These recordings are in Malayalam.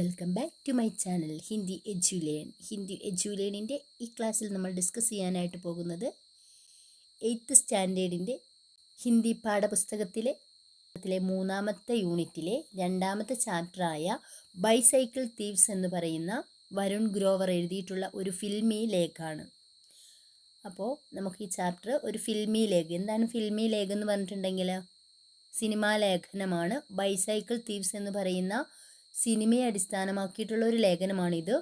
Welcome back to my channel Hindi Edulearn Hindi എജ്യുലേണിന്റെ ഈ ക്ലാസ്സിൽ നമ്മൾ ഡിസ്കസ് ചെയ്യാനായിട്ട് പോകുന്നത് എയ്ത്ത് സ്റ്റാൻഡേർഡിന്റെ ഹിന്ദി പാഠപുസ്തകത്തിലെ ത്തിലെ മൂന്നാമത്തെ യൂണിറ്റിലെ രണ്ടാമത്തെ ചാപ്റ്ററായ ബൈസൈക്കിൾ തീവ്സ് എന്ന് പറയുന്ന വരുൺ ഗ്രോവർ എഴുതിയിട്ടുള്ള ഒരു ഫിൽമി ലേഖാണ്. അപ്പോൾ നമുക്ക് ഈ ചാപ്റ്റർ ഒരു ഫിൽമി ലേഖ എന്താണ് ഫിൽമി ലേഖ എന്ന് പറഞ്ഞിട്ടുണ്ടെങ്കിൽ സിനിമാ ലേഖനമാണ് ബൈസൈക്കിൾ തീവ്സ് എന്ന് പറയുന്ന സിനിമയെ അടിസ്ഥാനമാക്കിയിട്ടുള്ള ഒരു ലേഖനമാണിത്.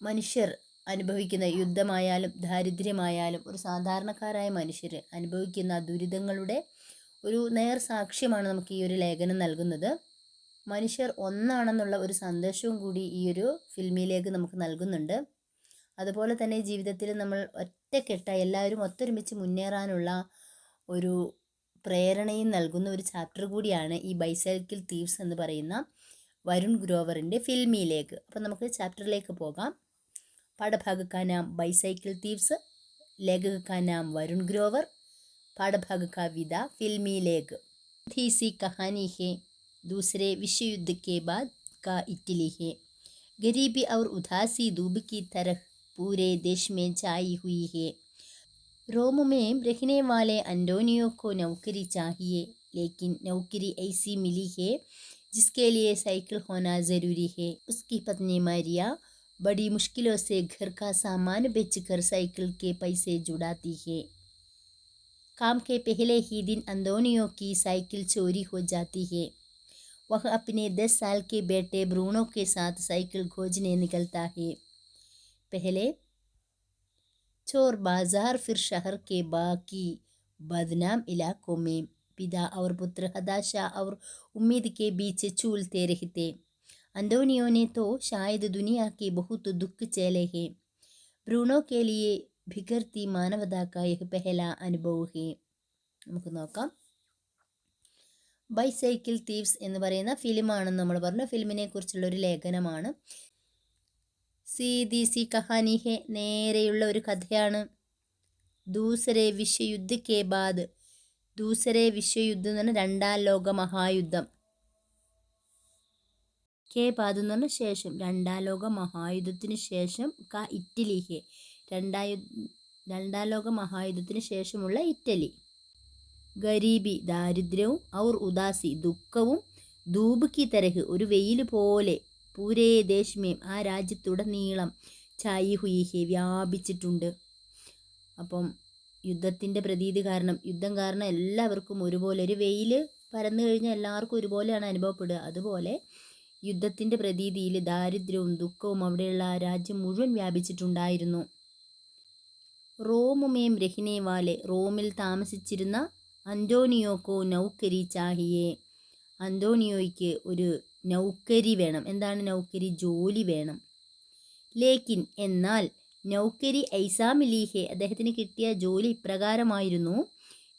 മനുഷ്യർ അനുഭവിക്കുന്ന യുദ്ധമായാലും ദാരിദ്ര്യമായാലും ഒരു സാധാരണക്കാരായ മനുഷ്യർ അനുഭവിക്കുന്ന ദുരിതങ്ങളുടെ ഒരു നേർ സാക്ഷ്യമാണ് നമുക്ക് ഈ ഒരു ലേഖനം നൽകുന്നത്. മനുഷ്യർ ഒന്നാണെന്നുള്ള ഒരു സന്ദേശവും കൂടി ഈ ഒരു ഫിലിമിലേക്ക് നമുക്ക് നൽകുന്നുണ്ട്. അതുപോലെ തന്നെ ജീവിതത്തിൽ നമ്മൾ ഒറ്റക്കെട്ട എല്ലാവരും ഒത്തൊരുമിച്ച് മുന്നേറാനുള്ള ഒരു പ്രേരണയും നൽകുന്ന ഒരു ചാപ്റ്റർ കൂടിയാണ് ഈ ബൈസൈക്കിൾ തീവ്സ് എന്ന് പറയുന്ന വരുൺ ഗ്രോവറിൻ്റെ ഫിൽമിയിലേക്ക് അപ്പോൾ നമുക്ക് ചാപ്റ്ററിലേക്ക് പോകാം പാഠഭാഗ का नाम बाइसाइकिल तीव्स लेखक का नाम वरुण ग्रोवर पाठभाग का विदा फिल्मी लेख थी सी कहानी है दूसरे विश्व युद्ध के बाद का इटली है गरीबी और उदासी धूप की तरह पूरे देश में छाई हुई है रोम में रहने वाले अंटोनियो को नौकरी चाहिए लेकिन नौकरी ऐसी मिली है जिसके लिए साइकिल होना ज़रूरी है उसकी पत्नी मारिया बड़ी मुश्किलों से घर का सामान बेचकर साइकिल के पैसे जुड़ाती है काम के पहले ही दिन अंदोनियो की साइकिल चोरी हो जाती है वह अपने दस साल के बेटे ब्रूनो के साथ साइकिल खोजने निकलता है पहले चोर बाजार फिर शहर के बाकी बदनाम इलाकों में पिता और पुत्र हताशा और उम्मीद के बीच चूलते रहते अंदोनियो ने तो शायद दुनिया के बहुत दुख चले हैं ब्रूनो के लिए भिगरती मानवता का यह पहला अनुभव है നമുക്ക് നോക്കാം ബൈസൈക്കിൾ തീവ്സ് എന്ന് പറയുന്ന ഫിലിമാണെന്ന് നമ്മൾ പറഞ്ഞു ഫിലിമിനെ കുറിച്ചുള്ള ഒരു ലേഖനമാണ് സീതി സി കഹാനി ഹെ നേരെയുള്ള ഒരു കഥയാണ്. ദൂസരെ വിശ്വയുദ്ധ കെ ബാദ്. ദൂസരെ വിശ്വയുദ്ധം എന്ന് പറഞ്ഞാൽ രണ്ടാം ലോക മഹായുദ്ധം. കെ ബാദ് എന്ന് പറഞ്ഞ ശേഷം രണ്ടാം ലോക മഹായുദ്ധത്തിന് ശേഷം ക ഇറ്റലി ഹെ. രണ്ടായു രണ്ടാം ലോക മഹായുദ്ധത്തിന് ശേഷമുള്ള ഇറ്റലി. ഗരീബി ദാരിദ്ര്യവും ഔർ ഉദാസി ദുഃഖവും ധൂപ് കി തരഹ് ഒരു വെയിൽ പോലെ പൂരേ ദേശമേം ആ രാജ്യത്തുടനീളം ചായി ഹുയിഹെ വ്യാപിച്ചിട്ടുണ്ട്. അപ്പം യുദ്ധത്തിന്റെ പ്രതീതി കാരണം യുദ്ധം കാരണം എല്ലാവർക്കും ഒരുപോലെ ഒരു വെയിൽ പരന്നു കഴിഞ്ഞാൽ എല്ലാവർക്കും ഒരുപോലെയാണ് അനുഭവപ്പെടുക. അതുപോലെ യുദ്ധത്തിന്റെ പ്രതീതിയിൽ ദാരിദ്ര്യവും ദുഃഖവും അവിടെയുള്ള ആ രാജ്യം മുഴുവൻ വ്യാപിച്ചിട്ടുണ്ടായിരുന്നു. റോമുമേം രഹിനേവാലെ റോമിൽ താമസിച്ചിരുന്ന അന്റോണിയോക്കോ നൗക്കരി ചാഹിയെ അന്തോണിയോയ്ക്ക് ഒരു നൗക്കരി വേണം. എന്താണ് നൗക്കരി ജോലി വേണം. ലേക്കിൻ എന്നാൽ നൗക്കരി ഐസാ മിലീഹെ അദ്ദേഹത്തിന് കിട്ടിയ ജോലി ഇപ്രകാരമായിരുന്നു.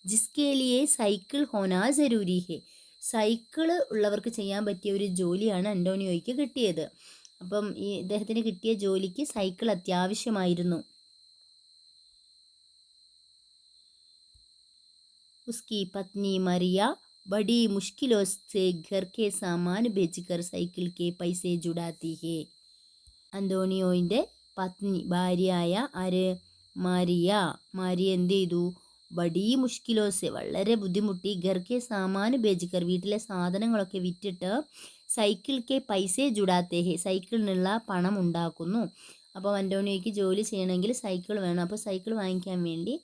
ജിസ്കേലിയെ സൈക്കിൾ ഹോനാ ജരൂരിഹെ സൈക്കിൾ ഉള്ളവർക്ക് ചെയ്യാൻ പറ്റിയ ഒരു ജോലിയാണ് അന്റോണിയോയ്ക്ക് കിട്ടിയത്. അപ്പം ഈ ഇദ്ദേഹത്തിന് കിട്ടിയ ജോലിക്ക് സൈക്കിൾ അത്യാവശ്യമായിരുന്നു. ഉസ്കി പത്നി മറിയ बड़ी मुश्किलों से घर के सामान बेचकर साइकिल के पैसे जुटाती है അന്തോണിയോയിൻ്റെ പത്നി ഭാര്യയായ ആര് മാരിയ മാരിയ എന്ത് ചെയ്തു ബഡീ മുഷ്കിലോസ് വളരെ ബുദ്ധിമുട്ടി ഗർക്കെ സാമാൻ ബേജിക്കർ വീട്ടിലെ സാധനങ്ങളൊക്കെ വിറ്റിട്ട് സൈക്കിൾക്ക് പൈസ ജുടാത്തേ ഹെ സൈക്കിളിനുള്ള പണം ഉണ്ടാക്കുന്നു അപ്പോൾ അന്തോണിയോയ്ക്ക് ജോലി ചെയ്യണമെങ്കിൽ സൈക്കിൾ വേണം അപ്പോൾ സൈക്കിൾ വാങ്ങിക്കാൻ വേണ്ടി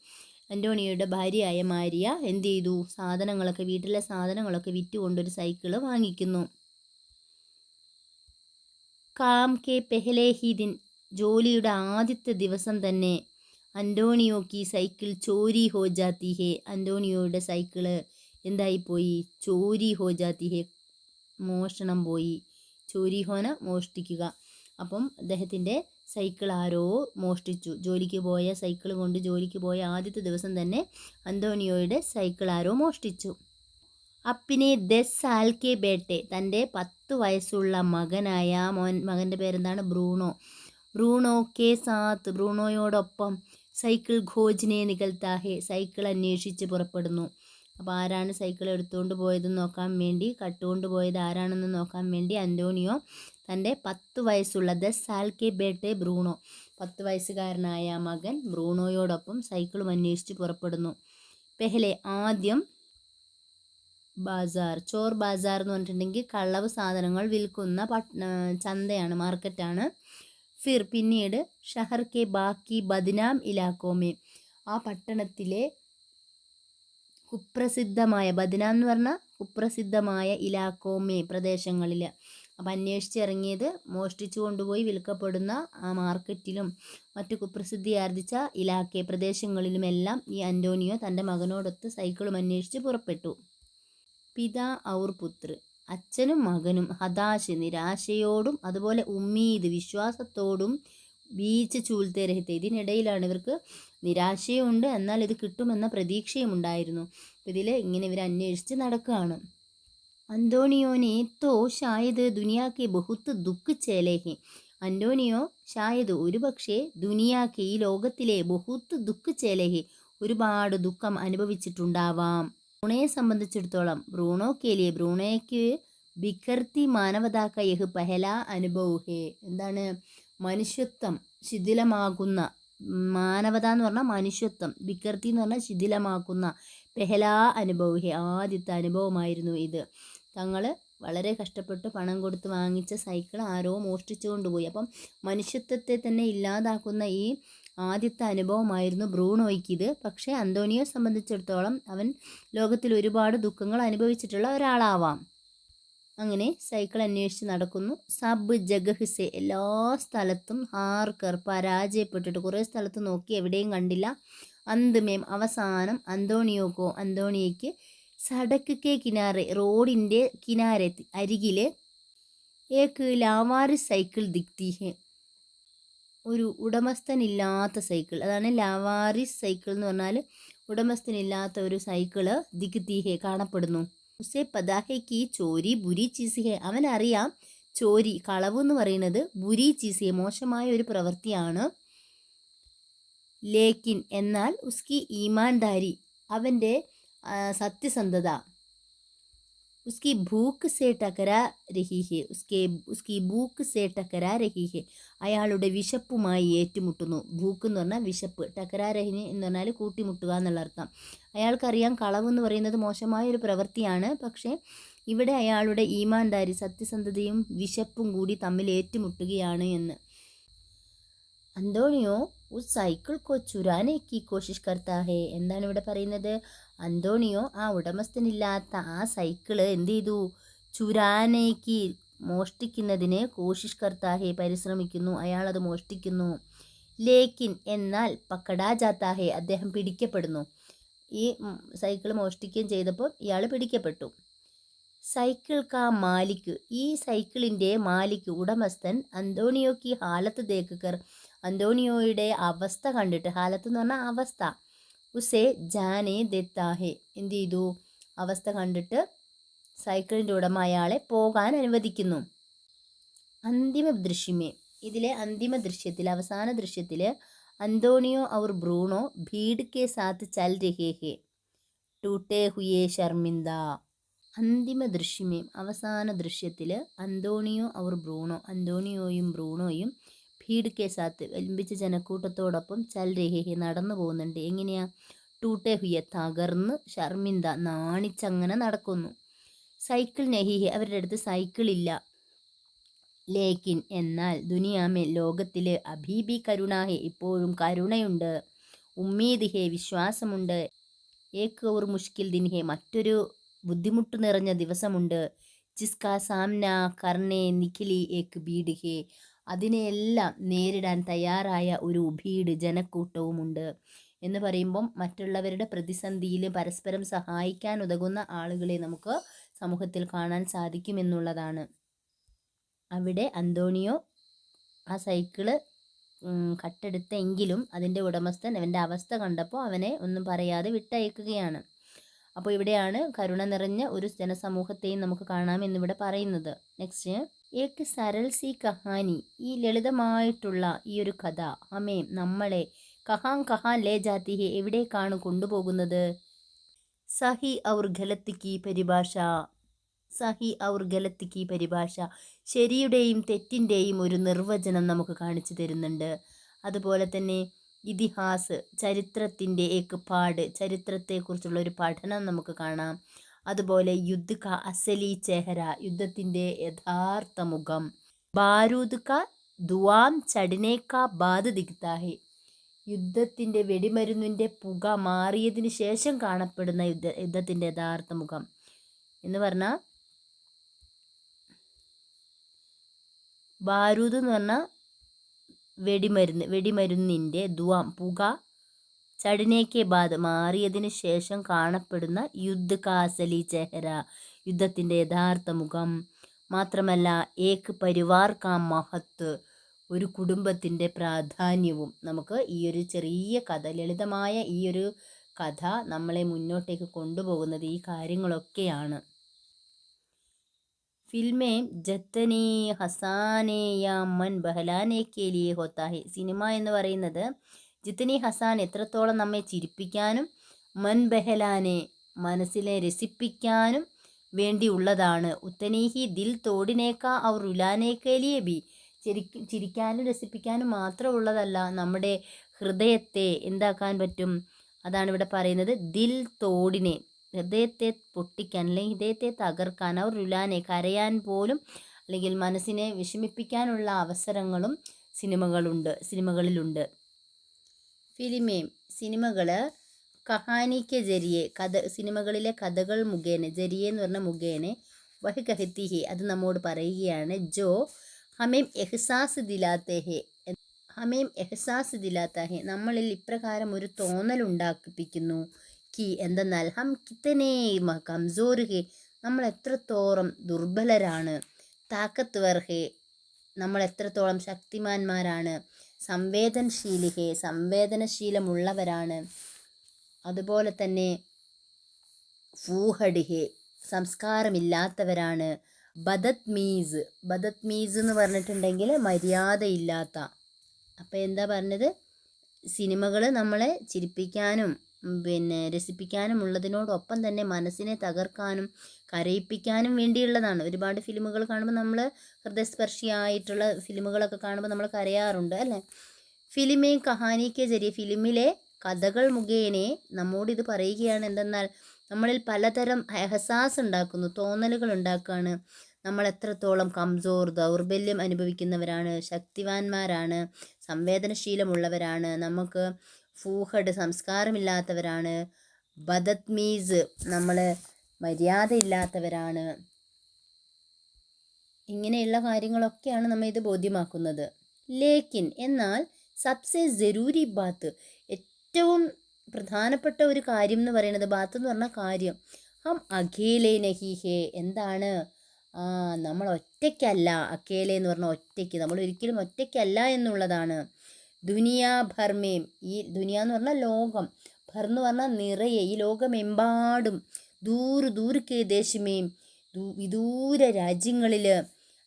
അന്റോണിയോയുടെ ഭാര്യയായ മാരിയ എന്ത് ചെയ്തു സാധനങ്ങളൊക്കെ വീട്ടിലെ സാധനങ്ങളൊക്കെ വിറ്റുകൊണ്ടൊരു സൈക്കിൾ വാങ്ങിക്കുന്നു. കാം കെ പെഹലെ ഹി ദിൻ ജോലിയുടെ ആദ്യത്തെ ദിവസം തന്നെ അന്റോണിയോക്ക് സൈക്കിൾ ചോരി ഹോജാത്തി ഹേ. അന്റോണിയോയുടെ സൈക്കിൾ എന്തായിപ്പോയി? ചോരി ഹോജാത്തി ഹെ. മോഷണം പോയി. ചോരി ഹോന മോഷ്ടിക്കുക. അപ്പം അദ്ദേഹത്തിന്റെ സൈക്കിൾ ആരോ മോഷ്ടിച്ചു. ജോലിക്ക് പോയ സൈക്കിൾ കൊണ്ട് ജോലിക്ക് പോയ ആദ്യത്തെ ദിവസം തന്നെ അന്തോണിയോയുടെ സൈക്കിൾ ആരോ മോഷ്ടിച്ചു. അപ്പിനെ ദസ് ആൽക്കെ ബേട്ടെ. തന്റെ പത്ത് വയസ്സുള്ള മകനായ മോൻ മകന്റെ പേരെന്താണ്? ബ്രൂണോ. ബ്രൂണോ കെ സാത്ത്. ബ്രൂണോയോടൊപ്പം സൈക്കിൾ ഖോജിനെ നികൽത്താഹെ സൈക്കിൾ അന്വേഷിച്ച് പുറപ്പെടുന്നു. അപ്പോൾ ആരാണ് സൈക്കിൾ എടുത്തുകൊണ്ട് പോയതെന്ന് നോക്കാൻ വേണ്ടി കട്ടുകൊണ്ട് പോയത് ആരാണെന്ന് നോക്കാൻ വേണ്ടി അന്തോണിയോ തന്റെ പത്ത് വയസ്സുള്ള ദ സാൽക്കെ ബേട്ടെ ബ്രൂണോ. പത്ത് വയസ്സുകാരനായ മകൻ ബ്രൂണോയോടൊപ്പം സൈക്കിളും അന്വേഷിച്ച് പുറപ്പെടുന്നു. പെഹലെ ആദ്യം ബാസാർ ചോർ ബാസാർ എന്ന് പറഞ്ഞിട്ടുണ്ടെങ്കിൽ കള്ളവ് സാധനങ്ങൾ വിൽക്കുന്ന ചന്തയാണ് മാർക്കറ്റാണ്. ഫിർ പിന്നീട് ഷഹർ കെ ബാക്കി ബദ്നാം ഇലാക്കോമേ ആ പട്ടണത്തിലെ കുപ്രസിദ്ധമായ ബദ്നാം എന്ന് പറഞ്ഞാൽ കുപ്രസിദ്ധമായ ഇലാക്കോമേ പ്രദേശങ്ങളിൽ അപ്പം അന്വേഷിച്ചിറങ്ങിയത് മോഷ്ടിച്ചു കൊണ്ടുപോയി വിൽക്കപ്പെടുന്ന ആ മാർക്കറ്റിലും മറ്റു കുപ്രസിദ്ധി ആർജിച്ച ഇലാക്കെ പ്രദേശങ്ങളിലുമെല്ലാം ഈ അന്റോണിയോ തന്റെ മകനോടൊത്ത് സൈക്കിളും അന്വേഷിച്ച് പുറപ്പെട്ടു. പിതാ ഔർ പുത്ര്. അച്ഛനും മകനും ഹതാശ നിരാശയോടും അതുപോലെ ഉമ്മീദ് വിശ്വാസത്തോടും ബീച്ച് ചൂൽത്തെ രഹിത ഇതിനിടയിലാണ് ഇവർക്ക് നിരാശയുണ്ട് എന്നാൽ ഇത് കിട്ടുമെന്ന പ്രതീക്ഷയും ഉണ്ടായിരുന്നു ഇതിൽ ഇങ്ങനെ ഇവർ അന്വേഷിച്ച് നടക്കുകയാണ്. അന്തോണിയോനെ തോ ഷായത് ദുനിയാക്ക് ബഹുത്ത് ദുഃഖ് ചേലേഹെ. അന്തോണിയോ ഷായത് ഒരുപക്ഷെ ദുനിയാക്ക് ഈ ലോകത്തിലെ ബഹുത്ത് ദുഃഖ് ചേലേഹെ. ഒരുപാട് ദുഃഖം അനുഭവിച്ചിട്ടുണ്ടാവാം. ബ്രൂണയെ സംബന്ധിച്ചിടത്തോളം ബ്രൂണോ കേലിയെ ബ്രൂണോയ്ക്ക് ബിക്കർത്തി മാനവതാക്ക യഹ് പഹല അനുഭവഹേ എന്താണ്? മനുഷ്യത്വം ശിഥിലമാകുന്ന മാനവത എന്ന് പറഞ്ഞാൽ മനുഷ്യത്വം വികൃതി എന്ന് പറഞ്ഞാൽ ശിഥിലമാക്കുന്ന പെഹലാ അനുഭവഹേ ആദ്യത്തെ അനുഭവമായിരുന്നു ഇത്. തങ്ങൾ വളരെ കഷ്ടപ്പെട്ട് പണം കൊടുത്ത് വാങ്ങിച്ച സൈക്കിൾ ആരോ മോഷ്ടിച്ചു കൊണ്ടുപോയി അപ്പം മനുഷ്യത്വത്തെ തന്നെ ഇല്ലാതാക്കുന്ന ഈ ആദ്യത്തെ അനുഭവമായിരുന്നു ഇത് പക്ഷേ അന്തോണിയെ സംബന്ധിച്ചിടത്തോളം അവൻ ലോകത്തിൽ ഒരുപാട് ദുഃഖങ്ങൾ അനുഭവിച്ചിട്ടുള്ള ഒരാളാവാം. അങ്ങനെ സൈക്കിൾ അന്വേഷിച്ച് നടക്കുന്നു. സബ് ജഗഹിസെ എല്ലാ സ്ഥലത്തും ഹാർക്കർ പരാജയപ്പെട്ടിട്ട് കുറേ സ്ഥലത്ത് നോക്കി എവിടെയും കണ്ടില്ല. അന്തിമേം അവസാനം അന്തോണിയോക്കോ അന്തോണിയയ്ക്ക് സടക്ക് കെ കിനാറെ റോഡിന്റെ കിനാരെ അരികിൽ ഏക്ക് ലാവാർ സൈക്കിൾ ദിക്തി ഒരു ഉടമസ്ഥനില്ലാത്ത സൈക്കിൾ. അതാണ് ലാവാറി സൈക്കിൾ എന്ന് പറഞ്ഞാൽ ഉടമസ്ഥനില്ലാത്ത ഒരു സൈക്കിൾ ദിക്തി ഹെ കാണപ്പെടുന്നു ഉസേ പദാഹയ്ക്ക് ചോരി ബുരി ചീസ് ഹെ അവനറിയാം ചോരി കളവ് എന്ന് പറയുന്നത് ബുരി ചീസ് ഹെ മോശമായ ഒരു പ്രവൃത്തിയാണ്. ലേക്കിൻ എന്നാൽ ഉസ്കി ഈമാൻദാരി. അവന്റെ സത്യസന്ധത उसकी भूख से टकरा रही है उसके उसकी ഭൂക്ക് സേ ടക്കരാ രഹി ഹെ അയാളുടെ വിശപ്പുമായി ഏറ്റുമുട്ടുന്നു ഭൂക്ക് എന്ന് പറഞ്ഞാൽ വിശപ്പ് ടക്കരാ രഹിനി എന്ന് പറഞ്ഞാൽ കൂട്ടിമുട്ടുക എന്നുള്ള അർത്ഥം അയാൾക്കറിയാം കളവ് എന്ന് പറയുന്നത് മോശമായ ഒരു പ്രവൃത്തിയാണ് പക്ഷേ ഇവിടെ അയാളുടെ ഈമാൻദാരി സത്യസന്ധതയും വിശപ്പും കൂടി തമ്മിൽ ഏറ്റുമുട്ടുകയാണ് എന്ന് അന്തോണിയോ ഉസ് സൈക്കിൾ കോ ചുരാനെ കി കോഷിഷ് കർത്താ ഹേ എന്താണ് ഇവിടെ പറയുന്നത് അന്തോണിയോ ആ ഉടമസ്ഥനില്ലാത്ത ആ സൈക്കിൾ എന്ത് ചെയ്തു ചുരാനേക്ക് മോഷ്ടിക്കുന്നതിന് കോഷിഷ് കർത്താഹെ പരിശ്രമിക്കുന്നു അയാളത് മോഷ്ടിക്കുന്നു. ലേക്കിൻ എന്നാൽ പക്കടാ ജാത്താഹെ അദ്ദേഹം പിടിക്കപ്പെടുന്നു. ഈ സൈക്കിൾ മോഷ്ടിക്കുകയും ചെയ്തപ്പോൾ ഇയാൾ പിടിക്കപ്പെട്ടു. സൈക്കിൾ കാ മാലിക്ക് ഈ സൈക്കിളിന്റെ മാലിക്ക് ഉടമസ്ഥൻ അന്തോണിയോക്ക് ഹാലത്ത് ദേക്കർ അന്തോണിയോയുടെ അവസ്ഥ കണ്ടിട്ട് ഹാലത്ത് എന്ന് പറഞ്ഞാൽ അവസ്ഥ. ഉസേ ജാനെ ദത്താഹെ. എന്ത് ചെയ്തു അവസ്ഥ കണ്ടിട്ട് സൈക്കിളിന്റെ ഉടമ അയാളെ പോകാൻ അനുവദിക്കുന്നു. അന്തിമ ദൃശ്യമേ. ഇതിലെ അന്തിമ ദൃശ്യത്തിൽ അവസാന ദൃശ്യത്തിൽ അന്തോണിയോ അവർ ബ്രൂണോ ഭീഡ് കെ സാത്ത് ചൽ രഹേ ഹെ. ടൂട്ടേ ഹുയേ ഷർമിന്ദ അന്തിമ ദൃശ്യമേ. അവസാന ദൃശ്യത്തിൽ അന്തോണിയോ അവർ ബ്രൂണോ അന്തോണിയോയും ബ്രൂണോയും ഭീഡ് കെ സാത്ത് വലിമ്പിച്ച ജനക്കൂട്ടത്തോടൊപ്പം ചൽ രഹേ നടന്നു പോകുന്നുണ്ട്. എങ്ങനെയാ? ടൂട്ടെ ഹുയ തകർന്ന് ഷർമിന്ദ നാണിച്ചങ്ങനെ നടക്കുന്നു. സൈക്കിൾ നെഹിഹെ അവരുടെ അടുത്ത് സൈക്കിൾ ഇല്ല. ലേക്കിൻ എന്നാൽ ദുനിയാമെ ലോകത്തിലെ അഭീബി കരുണാഹെ ഇപ്പോഴും കരുണയുണ്ട്. ഉമ്മീദിഹെ വിശ്വാസമുണ്ട്. ഏക്ക് ഒരു മുഷ്കിൽ ദിൻഹെ മറ്റൊരു ബുദ്ധിമുട്ട് നിറഞ്ഞ ദിവസമുണ്ട്. ജിസ്ക സാംന കർണേ നിഖിലി ഏക്ക് ബീഡ് ഹേ അതിനെയെല്ലാം നേരിടാൻ തയ്യാറായ ഒരു ഉഭീട് ജനക്കൂട്ടവുമുണ്ട് എന്ന് പറയുമ്പം മറ്റുള്ളവരുടെ പ്രതിസന്ധിയിൽ പരസ്പരം സഹായിക്കാൻ ഉതകുന്ന ആളുകളെ നമുക്ക് സമൂഹത്തിൽ കാണാൻ സാധിക്കുമെന്നുള്ളതാണ്. അവിടെ അന്തോണിയോ ആ സൈക്കിൾ കട്ടെടുത്തെങ്കിലും അതിന്റെ ഉടമസ്ഥൻ അവന്റെ അവസ്ഥ കണ്ടപ്പോൾ അവനെ ഒന്നും പറയാതെ വിട്ടയക്കുകയാണ്. അപ്പോൾ ഇവിടെയാണ് കരുണ നിറഞ്ഞ ഒരു ജനസമൂഹത്തെയും നമുക്ക് കാണാമെന്നിവിടെ പറയുന്നത്. നെക്സ്റ്റ് ഏക്ക് സരൽ സി കഹാനി ഈ ലളിതമായിട്ടുള്ള ഈ ഒരു കഥ. അമേ നമ്മളെ കഹാൻ കഹാൻ ലേ ജാത്തി ഹെ എവിടേക്കാണ് കൊണ്ടുപോകുന്നത്? സഹി ഔർ ഗലത്ത് കി പരിഭാഷ. സഹി ഔർ ഗലത്ത് കി പരിഭാഷ. ശരിയുടെയും തെറ്റിന്റെയും ഒരു നിർവചനം നമുക്ക് കാണിച്ചു തരുന്നുണ്ട്. അതുപോലെ തന്നെ ഇതിഹാസ് ചരിത്രത്തിന്റെ ഏക്ക് പാട് ചരിത്രത്തെക്കുറിച്ചുള്ള ഒരു പഠനം നമുക്ക് കാണാം. അതുപോലെ യുദ്ധ ക അസലി ചെഹര യുദ്ധത്തിന്റെ യഥാർത്ഥ മുഖം. ബാരൂദ് ക ദുവാം ചടിനേക്ക ബാധ ദിഗ്താഹി യുദ്ധത്തിന്റെ വെടിമരുന്നിന്റെ പുക മാറിയതിന് ശേഷം കാണപ്പെടുന്ന യുദ്ധ യുദ്ധത്തിന്റെ യഥാർത്ഥ മുഖം. എന്ന് പറഞ്ഞാൽ ബാരൂദ് എന്ന് പറഞ്ഞാൽ വെടിമരുന്ന് വെടിമരുന്നിന്റെ ദുവാം പുക ചടിനേക്കെ ബാദ് മാറിയതിന് ശേഷം കാണപ്പെടുന്ന യുദ്ധ കാസലി ചെഹര യുദ്ധത്തിന്റെ യഥാർത്ഥ മുഖം മാത്രമല്ല ഏക്ക് പരിവാർ കാ മഹത്ത് ഒരു കുടുംബത്തിന്റെ പ്രാധാന്യവും. നമുക്ക് ഈ ഒരു ചെറിയ കഥ ലളിതമായ ഈ ഒരു കഥ നമ്മളെ മുന്നോട്ടേക്ക് കൊണ്ടുപോകുന്നത് ഈ കാര്യങ്ങളൊക്കെയാണ്. ഫിൽമേ ജത്തനെ ഹസാനെ യാ മൻ ബഹലാനെ കെ ഹോത്താഹെ സിനിമ എന്ന് പറയുന്നത് ജിത്തനി ഹസാൻ എത്രത്തോളം നമ്മെ ചിരിപ്പിക്കാനും മൻ ബഹലാനെ മനസ്സിനെ രസിപ്പിക്കാനും വേണ്ടിയുള്ളതാണ് ഉത്തനീഹി ദിൽ തോടിനേക്ക ഔർ ഉലാനേക്കലിയെ ബി. ചിരി ചിരിക്കാനും രസിപ്പിക്കാനും മാത്രമുള്ളതല്ല നമ്മുടെ ഹൃദയത്തെ എന്താക്കാൻ പറ്റും? അതാണ് ഇവിടെ പറയുന്നത്. ദിൽ തോടിനെ ഹൃദയത്തെ പൊട്ടിക്കാൻ അല്ലെങ്കിൽ ഹൃദയത്തെ തകർക്കാൻ അവർ രുലാനെ കരയാൻ പോലും അല്ലെങ്കിൽ മനസ്സിനെ വിഷമിപ്പിക്കാനുള്ള അവസരങ്ങളും സിനിമകളുണ്ട് സിനിമകളിലുണ്ട്. ഫിലിമേം സിനിമകൾ കഹാനിക്ക് ജരിയെ കഥ സിനിമകളിലെ കഥകൾ മുഖേന ജരിയെ എന്ന് പറഞ്ഞ മുഖേന വഹ് കഹത്തിഹി അത് നമ്മോട് പറയുകയാണ് ജോ ഹമേം എഹ്സാസ് ദിലാത്തേഹെ ഹമേം എഹ്സാസ് ദിലാത്താഹെ നമ്മളിൽ ഇപ്രകാരം ഒരു തോന്നൽ ഉണ്ടാക്കിപ്പിക്കുന്നു. കി എന്തെന്നാൽ ഹം കിത്തനേ കംസോറുഹെ നമ്മൾ എത്രത്തോളം ദുർബലരാണ് താക്കത്ത് വർഹെ നമ്മൾ എത്രത്തോളം ശക്തിമാന്മാരാണ് സംവേദനശീലിഹെ സംവേദനശീലമുള്ളവരാണ്. അതുപോലെ തന്നെ ഫൂഹഡിഹെ സംസ്കാരമില്ലാത്തവരാണ്. ബദത് മീസ് ബദത് മീസ് എന്ന് പറഞ്ഞിട്ടുണ്ടെങ്കിൽ മര്യാദയില്ലാത്ത. അപ്പോൾ എന്താ പറഞ്ഞത്? സിനിമകൾ നമ്മളെ ചിരിപ്പിക്കാനും പിന്നെ രസിപ്പിക്കാനും ഉള്ളതിനോടൊപ്പം തന്നെ മനസ്സിനെ തകർക്കാനും കരയിപ്പിക്കാനും വേണ്ടിയുള്ളതാണ്. ഒരുപാട് ഫിലിമുകൾ കാണുമ്പോൾ നമ്മൾ ഹൃദയസ്പർശിയായിട്ടുള്ള ഫിലിമുകളൊക്കെ കാണുമ്പോൾ നമ്മൾ കരയാറുണ്ട് അല്ലേ? ഫിലിമേ കഹാനിക്ക് ചെറിയ ഫിലിമിലെ കഥകൾ മുഖേനെ നമ്മോട് ഇത് പറയുകയാണ്. എന്തെന്നാൽ നമ്മളിൽ പലതരം എഹസാസ് ഉണ്ടാക്കുന്നു തോന്നലുകൾ ഉണ്ടാക്കുകയാണ് നമ്മൾ എത്രത്തോളം കംസോർ ദൗർബല്യം അനുഭവിക്കുന്നവരാണ് ശക്തിവാന്മാരാണ് സംവേദനശീലമുള്ളവരാണ്. നമുക്ക് ഫൂഹഡ് സംസ്കാരമില്ലാത്തവരാണ്. ബദത്മീസ് നമ്മൾ മര്യാദയില്ലാത്തവരാണ്. ഇങ്ങനെയുള്ള കാര്യങ്ങളൊക്കെയാണ് നമ്മൾ ഇത് ബോധ്യമാക്കുന്നത്. ലേക്കിൻ എന്നാൽ സബ്സെ ജരൂരി ബാത്ത്. ഏറ്റവും പ്രധാനപ്പെട്ട ഒരു കാര്യം എന്ന് പറയുന്നത് ബാത്ത് എന്ന് പറഞ്ഞ കാര്യം. ഹം അഖേലേ നഹിഹേ എന്താണ്? ആ നമ്മൾ ഒറ്റയ്ക്കല്ല. അക്കേലെ എന്ന് പറഞ്ഞാൽ ഒറ്റയ്ക്ക്. നമ്മൾ ഒരിക്കലും ഒറ്റയ്ക്കല്ല എന്നുള്ളതാണ്. ദുനിയ ഭർമേം ഈ ദുനിയ എന്ന് പറഞ്ഞാൽ ലോകം. ഭർ എന്ന് പറഞ്ഞാൽ നിറയെ. ഈ ലോകമെമ്പാടും. ദൂര് ദൂരക്കെ ദേശമേം. വിദൂര രാജ്യങ്ങളിൽ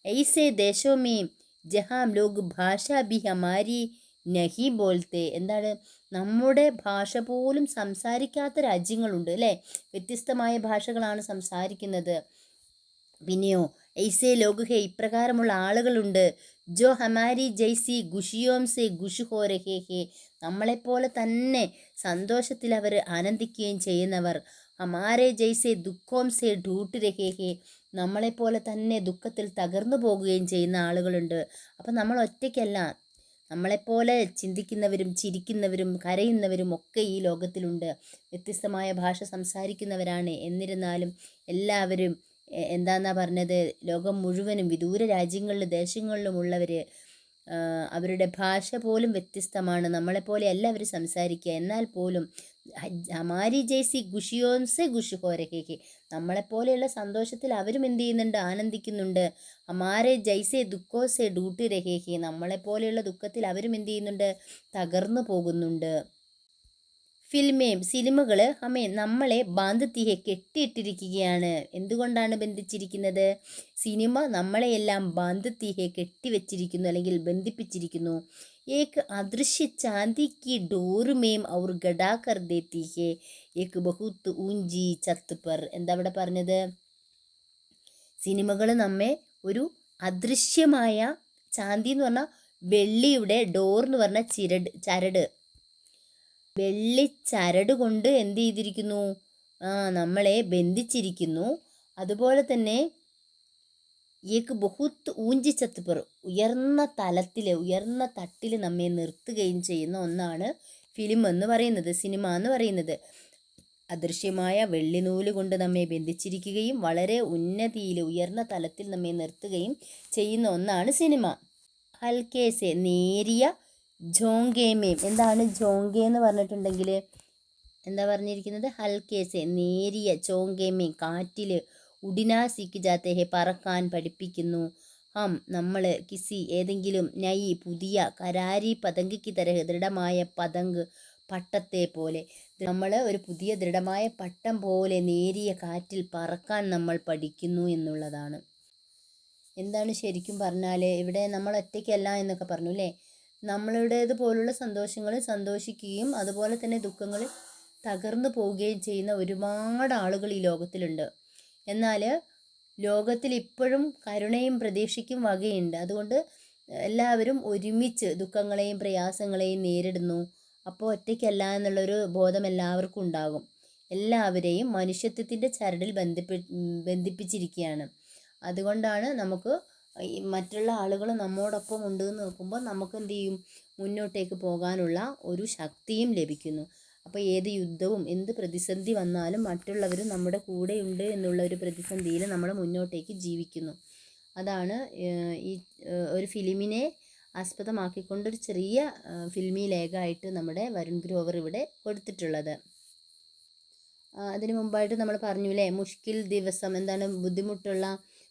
ഐസേ ദേശമേം. ജഹാം ലോക് ഭാഷ ബി നഹി പോലത്തെ എന്താണ്? നമ്മുടെ ഭാഷ പോലും സംസാരിക്കാത്ത രാജ്യങ്ങളുണ്ട് അല്ലേ? വ്യത്യസ്തമായ ഭാഷകളാണ് സംസാരിക്കുന്നത്. പിന്നെയോ ഐസെ ലോക് ഹെ ഇപ്രകാരമുള്ള ആളുകളുണ്ട്. ജോ ഹമാരി ജൈസി ഗുഷിയോം സെ ഗുഷു ഹോ രഹേ ഹേ. നമ്മളെപ്പോലെ തന്നെ സന്തോഷത്തിൽ അവർ ആനന്ദിക്കുകയും ചെയ്യുന്നവർ. ഹമാരെ ജൈസെ ദുഃഖോം സെ ഡൂട്ട് രഹേ ഹേ. നമ്മളെപ്പോലെ തന്നെ ദുഃഖത്തിൽ തകർന്നു പോകുകയും ചെയ്യുന്ന ആളുകളുണ്ട്. അപ്പം നമ്മൾ ഒറ്റയ്ക്കല്ല. നമ്മളെപ്പോലെ ചിന്തിക്കുന്നവരും ചിരിക്കുന്നവരും കരയുന്നവരും ഒക്കെ ഈ ലോകത്തിലുണ്ട്. വ്യത്യസ്തമായ ഭാഷ സംസാരിക്കുന്നവരാണ്. എന്നിരുന്നാലും എല്ലാവരും എന്താന്നാ പറഞ്ഞത്? ലോകം മുഴുവനും വിദൂര രാജ്യങ്ങളിലും ദേശങ്ങളിലും ദേശങ്ങളിലുമുള്ളവർ അവരുടെ ഭാഷ പോലും വ്യത്യസ്തമാണ്. നമ്മളെപ്പോലെ അല്ല അവർ സംസാരിക്കുക. എന്നാൽ പോലും ഹമാരി ജയ്സി ഖുഷിയോൻസെ ഖുഷി ഹോരക്കേക്ക് നമ്മളെപ്പോലെയുള്ള സന്തോഷത്തിൽ അവരും എന്ത് ചെയ്യുന്നുണ്ട്? ആനന്ദിക്കുന്നുണ്ട്. ഹമാരെ ജയ്സെ ദുഃഖോസെ ഡ്യൂട്ടി നമ്മളെ നമ്മളെപ്പോലെയുള്ള ദുഃഖത്തിൽ അവരും എന്ത് ചെയ്യുന്നുണ്ട്? തകർന്നു പോകുന്നുണ്ട്. ഫിൽമേം സിനിമകൾ അമ്മേ നമ്മളെ ബാന്ധത്തിയെ കെട്ടിയിട്ടിരിക്കുകയാണ്. എന്തുകൊണ്ടാണ് ബന്ധിച്ചിരിക്കുന്നത്? സിനിമ നമ്മളെയെല്ലാം ബാന്ധത്തിയെ കെട്ടിവെച്ചിരിക്കുന്നു അല്ലെങ്കിൽ ബന്ധിപ്പിച്ചിരിക്കുന്നു. ഏക്ക് അദൃശ്യ ചാന്തിക്ക് ഡോറുമേം അവർ ഗഡാക്കർ ദേത്തിഹെ ഏക്ക് ബഹുത്ത് ഊഞ്ചി ചത്തുപ്പർ പർ. എന്താ അവിടെ പറഞ്ഞത്? സിനിമകൾ നമ്മെ ഒരു അദൃശ്യമായ ചാന്തി എന്ന് പറഞ്ഞാൽ വെള്ളിയുടെ ഡോർ എന്ന് പറഞ്ഞ ചിരട് ചരട്. വെള്ളി ചരട് കൊണ്ട് എന്ത് ചെയ്തിരിക്കുന്നു? ആ നമ്മളെ ബന്ധിച്ചിരിക്കുന്നു. അതുപോലെ തന്നെ ഏക്ക് ബഹുത്ത് ഊഞ്ചി ചത്തുപ്പർ ഉയർന്ന തലത്തിൽ ഉയർന്ന തട്ടിൽ നമ്മെ നിർത്തുകയും ചെയ്യുന്ന ഒന്നാണ് ഫിലിം എന്ന് പറയുന്നത് സിനിമ എന്ന് പറയുന്നത്. അദൃശ്യമായ വെള്ളിനൂൽ കൊണ്ട് നമ്മെ ബന്ധിച്ചിരിക്കുകയും വളരെ ഉന്നതിയിൽ ഉയർന്ന തലത്തിൽ നമ്മെ നിർത്തുകയും ചെയ്യുന്ന ഒന്നാണ് സിനിമ ഹൽക്കേസെ നേരിയ ജോങ്കേമേം എന്താണ് ജോങ്കേ എന്ന് പറഞ്ഞിട്ടുണ്ടെങ്കിൽ എന്താ പറഞ്ഞിരിക്കുന്നത്? ഹൽക്കേസെ നേരിയ ചോങ്കേമേം കാറ്റിൽ ഉടിനാ സിക്ക് ജാത്തേഹെ പറക്കാൻ പഠിപ്പിക്കുന്നു. ഹം നമ്മൾ കിസി ഏതെങ്കിലും നൈ പുതിയ കരാരി പതങ്കിക്ക് തരഹ് ദൃഢമായ പതങ്ക് പട്ടത്തെ പോലെ. നമ്മൾ ഒരു പുതിയ ദൃഢമായ പട്ടം പോലെ നേരിയ കാറ്റിൽ പറക്കാൻ നമ്മൾ പഠിക്കുന്നു എന്നുള്ളതാണ്. എന്താണ് ശരിക്കും പറഞ്ഞാൽ ഇവിടെ നമ്മൾ ഒറ്റയ്ക്കല്ല എന്നൊക്കെ പറഞ്ഞു അല്ലേ നമ്മളുടേത് പോലുള്ള സന്തോഷങ്ങളിൽ സന്തോഷിക്കുകയും അതുപോലെ തന്നെ ദുഃഖങ്ങളിൽ തകർന്നു പോവുകയും ചെയ്യുന്ന ഒരുപാട് ആളുകൾ ഈ ലോകത്തിലുണ്ട്. എന്നാൽ ലോകത്തിൽ ഇപ്പോഴും കരുണയും പ്രതീക്ഷയ്ക്കും വകയുണ്ട്. അതുകൊണ്ട് എല്ലാവരും ഒരുമിച്ച് ദുഃഖങ്ങളെയും പ്രയാസങ്ങളെയും നേരിടുന്നു. അപ്പോൾ ഒറ്റയ്ക്കല്ല എന്നുള്ളൊരു ബോധം എല്ലാവർക്കും ഉണ്ടാകും. എല്ലാവരെയും മനുഷ്യത്വത്തിന്റെ ചരടിൽ ബന്ധിപ്പി ബന്ധിപ്പിച്ചിരിക്കുകയാണ്. അതുകൊണ്ടാണ് നമുക്ക് മറ്റുള്ള ആളുകൾ നമ്മോടൊപ്പം ഉണ്ട് എന്ന് നോക്കുമ്പോൾ നമുക്ക് എന്ത് ചെയ്യും മുന്നോട്ടേക്ക് പോകാനുള്ള ഒരു ശക്തിയും ലഭിക്കുന്നു. അപ്പോൾ ഏത് യുദ്ധവും എന്ത് പ്രതിസന്ധി വന്നാലും മറ്റുള്ളവർ നമ്മുടെ കൂടെയുണ്ട് എന്നുള്ള ഒരു പ്രതിസന്ധിയിൽ നമ്മൾ മുന്നോട്ടേക്ക് ജീവിക്കുന്നു. അതാണ് ഈ ഒരു ഫിലിമിനെ ആസ്പദമാക്കിക്കൊണ്ടൊരു ചെറിയ ഫിൽമി ലേഖമായിട്ട് നമ്മുടെ വരുൺ ഗ്രോവർ ഇവിടെ കൊടുത്തിട്ടുള്ളത്. അതിനു മുമ്പായിട്ട് നമ്മൾ പറഞ്ഞു അല്ലേ മുഷ്കിൽ ദിവസം എന്താണ് ബുദ്ധിമുട്ടുള്ള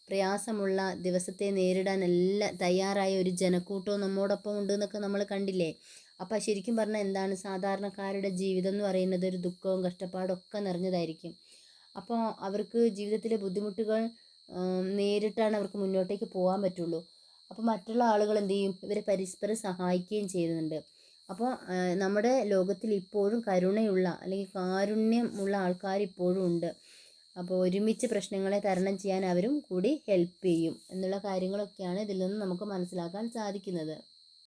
പ്രയാസമുള്ള ദിവസത്തെ നേരിടാൻ എല്ലാ തയ്യാറായ ഒരു ജനക്കൂട്ടവും നമ്മോടൊപ്പം ഉണ്ട് എന്നൊക്കെ നമ്മൾ കണ്ടില്ലേ? അപ്പോൾ ശരിക്കും പറഞ്ഞാൽ എന്താണ്? സാധാരണക്കാരുടെ ജീവിതം എന്ന് പറയുന്നത് ഒരു ദുഃഖവും കഷ്ടപ്പാടും ഒക്കെ നിറഞ്ഞതായിരിക്കും. അപ്പോൾ അവർക്ക് ജീവിതത്തിലെ ബുദ്ധിമുട്ടുകൾ നേരിട്ടാണ് അവർക്ക് മുന്നോട്ടേക്ക് പോകാൻ പറ്റുള്ളൂ. അപ്പോൾ മറ്റുള്ള ആളുകൾ എന്ത് ചെയ്യും? ഇവരെ പരസ്പരം സഹായിക്കുകയും ചെയ്യുന്നുണ്ട്. അപ്പോൾ നമ്മുടെ ലോകത്തിൽ ഇപ്പോഴും കരുണയുള്ള അല്ലെങ്കിൽ കാരുണ്യമുള്ള ആൾക്കാർ ഇപ്പോഴും ഉണ്ട്. അപ്പോൾ ഒരുമിച്ച് പ്രശ്നങ്ങളെ തരണം ചെയ്യാൻ അവരും കൂടി ഹെൽപ്പ് ചെയ്യും എന്നുള്ള കാര്യങ്ങളൊക്കെയാണ് ഇതിൽ നിന്ന് നമുക്ക് മനസ്സിലാക്കാൻ സാധിക്കുന്നത്.